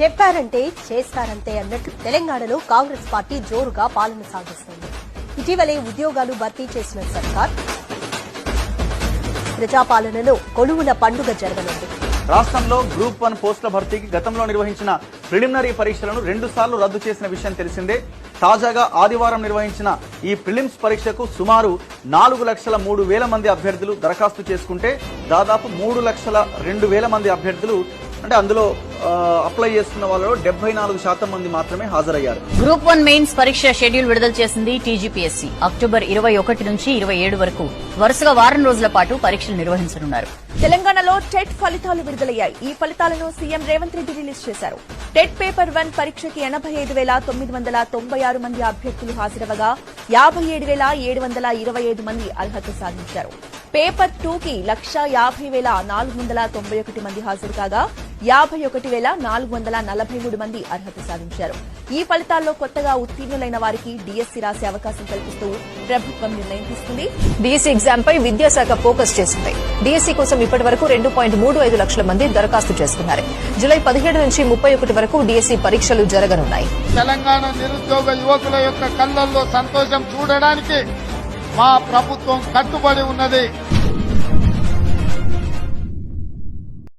చెప్పారంటే చేస్తారంతే అన్నట్లు తెలంగాణలో కాంగ్రెస్ పార్టీ జోరుగా పాలన సాగిస్తోంది. ఇటీవలే ఉద్యోగాలు భర్తీ చేసిన సర్కార్ ప్రజాపాలనలో కొలువుల పండుగ జరగనుంది. రాష్ట్రంలో గ్రూప్ వన్ పోస్టుల భర్తీకి గతంలో నిర్వహించిన ప్రిలిమినరీ పరీక్షలను రెండు సార్లు రద్దు చేసిన విషయం తెలిసిందే. తాజాగా ఆదివారం నిర్వహించిన ఈ ప్రిలిమ్స్ పరీక్షకు సుమారు నాలుగు లక్షల మూడు వేల మంది అభ్యర్థులు దరఖాస్తు చేసుకుంటే దాదాపు మూడు లక్షల రెండు వేల మంది అభ్యర్థులు అంటే అందులో అప్లై చేసుకున్న వాళ్ళలో డెబ్బై నాలుగు శాతం మంది మాత్రమే హాజరయ్యారు. గ్రూప్ వన్ మెయిన్స్ పరీక్ష షెడ్యూల్ విడుదల చేసింది టీజీపీఎస్సీ. అక్టోబర్ ఇరవై ఒకటి నుంచి ఇరవై ఏడు వరకు వరుసగా వారం రోజుల పాటు పరీక్షలు నిర్వహించనున్నారు. తెలంగాణలో టెట్ ఫలితాలు విడుదలయ్యాయి. ఈ ఫలితాలను సీఎం రేవంత్ రెడ్డి రిలీజ్ చేశారు. టెట్ పేపర్ వన్ పరీక్షకి ఎనభై ఐదు వేల తొమ్మిది వందల తొంభై ఆరు మంది అభ్యర్థులు హాజరవగా యాభై ఏడు వేల ఏడు వందల ఇరవై ఐదు మంది అర్హత సాధించారు. పేపర్ టూ కి లక్ష యాభై వేల నాలుగు వందల తొంభై ఒకటి మంది హాజరు కాగా యాభై ఒకటి వేల నాలుగు వందల నలభై మూడు మంది అర్హత సాధించారు. ఈ ఫలితాల్లో కొత్తగా ఉత్తీర్ణులైన వారికి డిఎస్సీ రాసే అవకాశం కల్పిస్తూ ప్రభుత్వం నిర్ణయం తీసుకుంది. డిఎస్సీ ఎగ్జామ్ పై విద్యాశాఖ ఫోకస్ చేసింది. డిఎస్సీ కోసం ఇప్పటి వరకు రెండు పాయింట్ మూడు ఐదు లక్షల మంది దరఖాస్తు చేసుకున్నారు. జులై పదిహేడు నుంచి ముప్పై ఒకటి వరకు డిఎస్సీ పరీక్షలు జరగనున్నాయి. తెలంగాణ నిరుద్యోగ యువకుల యొక్క కళ్ళల్లో సంతోషం చూడడానికి మా ప్రభుత్వం కట్టుబడి ఉన్నది.